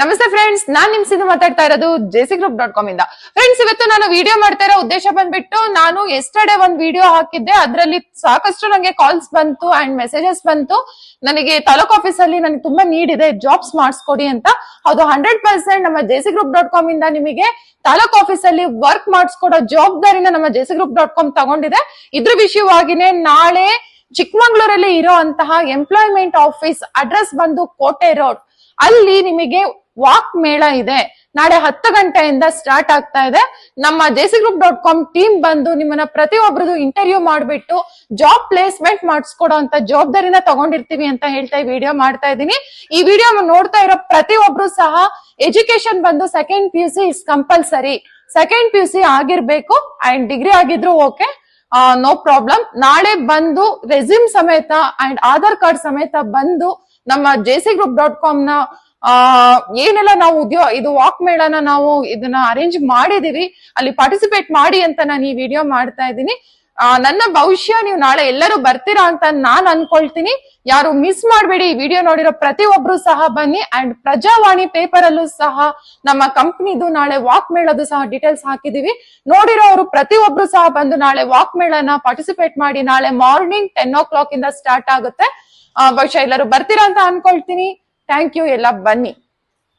ನಮಸ್ತೆ ಫ್ರೆಂಡ್ಸ್ ನಾನ್ ನಿಮ್ ಸಿಂಧು ಮಾತಾಡ್ತಾ ಇರೋದು ಜೆಸಿ ಗ್ರೂಪ್ ಡಾಟ್ ಕಾಮ್ ಇಂದ. ಫ್ರೆಂಡ್ಸ್ ಇವತ್ತು ನಾನು ವಿಡಿಯೋ ಮಾಡ್ತಾ ಇರೋ ಉದ್ದೇಶ ಬಂದ್ಬಿಟ್ಟು ನಾನು ಎಸ್ಟರ್ಡೇ ಒಂದ್ ವಿಡಿಯೋ ಹಾಕಿದ್ದೆ. ಅದರಲ್ಲಿ ಸಾಕಷ್ಟು ನಂಗೆ ಕಾಲ್ಸ್ ಬಂತು ಅಂಡ್ ಮೆಸೇಜಸ್ ಬಂತು. ನನಗೆ ತಾಲೂಕ್ ಆಫೀಸ್ ಅಲ್ಲಿ ನನಗೆ ತುಂಬಾ ನೀಡ್ ಇದೆ. ಜಾಬ್ಸ್ ಮಾಡಿಸ್ಕೊಡಿ ಅಂತ. ಅದು ಹಂಡ್ರೆಡ್ ಪರ್ಸೆಂಟ್ ನಮ್ಮ ಜೆಸಿ ಗ್ರೂಪ್ ಡಾಟ್ ಕಾಮ್ ಇಂದ ನಿಮಗೆ ತಾಲೂಕ್ ಆಫೀಸ್ ಅಲ್ಲಿ ವರ್ಕ್ ಮಾಡಿಸ್ಕೊಡೋ ಜವಾಬ್ದಾರಿನ ನಮ್ಮ ಜೆಸಿ ಗ್ರೂಪ್ ಡಾಟ್ ಕಾಮ್ ತಗೊಂಡಿದೆ. ಇದ್ರ ವಿಷಯವಾಗಿನೇ ನಾಳೆ ಚಿಕ್ಕಮಂಗ್ಳೂರಲ್ಲಿ ಅಂತಹ ಎಂಪ್ಲಾಯ್ಮೆಂಟ್ ಆಫೀಸ್ ಅಡ್ರೆಸ್ ಬಂದು ಕೋಟೆ ರೋಡ್ ಅಲ್ಲಿ ನಿಮಗೆ ವಾಕ್ ಮೇಳ ಇದೆ. ನಾಳೆ ಹತ್ತು ಗಂಟೆಯಿಂದ ಸ್ಟಾರ್ಟ್ ಆಗ್ತಾ ಇದೆ. ನಮ್ಮ JC group dot com team ಬಂದು ನಿಮ್ಮನ್ನ ಪ್ರತಿಯೊಬ್ಬರದು ಇಂಟರ್ವ್ಯೂ ಮಾಡಿಬಿಟ್ಟು ಜಾಬ್ ಪ್ಲೇಸ್ಮೆಂಟ್ ಮಾಡಿಸ್ಕೊಡೋ ಅಂತ ಜವಾಬ್ದಾರಿನ ತಗೊಂಡಿರ್ತೀವಿ ಅಂತ ಹೇಳ್ತಾ ಈ ವಿಡಿಯೋ ಮಾಡ್ತಾ ಇದ್ದೀನಿ. ಈ ವಿಡಿಯೋ ನೋಡ್ತಾ ಇರೋ ಪ್ರತಿಯೊಬ್ರು ಸಹ ಎಜುಕೇಶನ್ ಬಂದು second P U C is compulsory second P U C ಆಗಿರ್ಬೇಕು ಅಂಡ್ ಡಿಗ್ರಿ ಆಗಿದ್ರು ಓಕೆ ನೋ ಪ್ರಾಬ್ಲಮ್ ನಾಳೆ ಬಂದು ರೆಸ್ಯೂಮ್ ಸಮೇತ ಅಂಡ್ ಆಧಾರ್ ಕಾರ್ಡ್ ಸಮೇತ ಬಂದು ನಮ್ಮ ಜೆಸಿ ಗ್ರೂಪ್ ಡಾಟ್ ಕಾಮ್ನ ಆ, ಏನೆಲ್ಲ ನಾವು ಉದ್ಯೋಗ ಇದು ವಾಕ್ ಮೇಳನ ನಾವು ಇದನ್ನ ಅರೇಂಜ್ ಮಾಡಿದೀವಿ. ಅಲ್ಲಿ ಪಾರ್ಟಿಸಿಪೇಟ್ ಮಾಡಿ ಅಂತ ನಾನು ಈ ವಿಡಿಯೋ ಮಾಡ್ತಾ ಇದ್ದೀನಿ. ಆ, ನನ್ನ ಭವಿಷ್ಯ ನೀವು ನಾಳೆ ಎಲ್ಲರೂ ಬರ್ತೀರಾ ಅಂತ ನಾನ್ ಅನ್ಕೊಳ್ತೀನಿ. ಯಾರು ಮಿಸ್ ಮಾಡಬೇಡಿ ಈ ವಿಡಿಯೋ ನೋಡಿರೋ ಪ್ರತಿಯೊಬ್ರು ಸಹ ಬನ್ನಿ. ಅಂಡ್ ಪ್ರಜಾವಾಣಿ ಪೇಪರ್ ಅಲ್ಲೂ ಸಹ ನಮ್ಮ ಕಂಪ್ನಿದು ನಾಳೆ ವಾಕ್ ಮೇಳದು ಸಹ ಡೀಟೇಲ್ಸ್ ಹಾಕಿದೀವಿ. ನೋಡಿರೋರು ಪ್ರತಿಯೊಬ್ರು ಸಹ ಬಂದು ನಾಳೆ ವಾಕ್ ಮೇಳನ ಪಾರ್ಟಿಸಿಪೇಟ್ ಮಾಡಿ ನಾಳೆ ಮಾರ್ನಿಂಗ್ ಟೆನ್ ಓ ಕ್ಲಾಕ್ ಇಂದ ಸ್ಟಾರ್ಟ್ ಆಗುತ್ತೆ. ಬಹುಶಃ ಎಲ್ಲರೂ ಬರ್ತೀರಾ ಅಂತ ಅನ್ಕೊಳ್ತೀನಿ. ಥ್ಯಾಂಕ್ ಯು ಎಲ್ಲ ಬನ್ನಿ